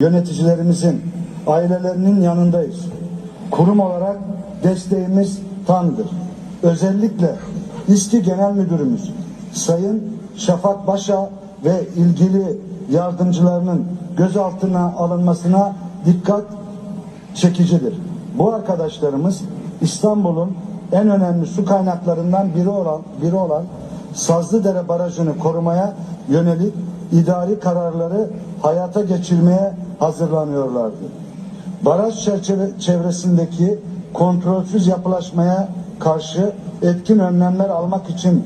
Yöneticilerimizin, ailelerinin yanındayız. Kurum olarak desteğimiz tamdır. Özellikle İSKİ Genel Müdürümüz Sayın Şafak Başa ve ilgili yardımcılarının gözaltına alınmasına dikkat çekicidir. Bu arkadaşlarımız İstanbul'un en önemli su kaynaklarından biri olan biri olan Sazlıdere Barajı'nı korumaya yönelik idari kararları hayata geçirmeye hazırlanıyorlardı. Baraj çerçeve çevresindeki kontrolsüz yapılaşmaya karşı etkin önlemler almak için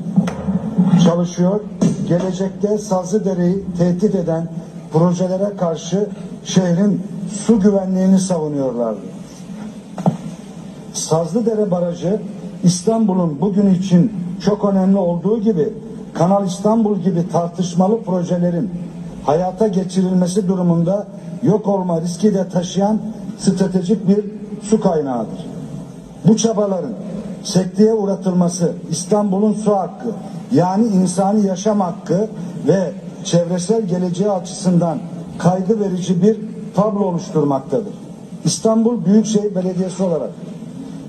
çalışıyor. Gelecekte Sazlıdere'yi tehdit eden projelere karşı şehrin su güvenliğini savunuyorlardı. Sazlıdere Barajı İstanbul'un bugün için çok önemli olduğu gibi Kanal İstanbul gibi tartışmalı projelerin hayata geçirilmesi durumunda yok olma riski de taşıyan stratejik bir su kaynağıdır. Bu çabaların sekteye uğratılması İstanbul'un su hakkı yani insani yaşam hakkı ve çevresel geleceği açısından kaygı verici bir tablo oluşturmaktadır. İstanbul Büyükşehir Belediyesi olarak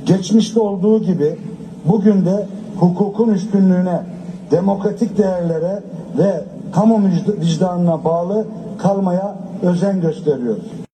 geçmişte olduğu gibi bugün de hukukun üstünlüğüne, demokratik değerlere ve kamu vicdanına bağlı kalmaya özen gösteriyoruz.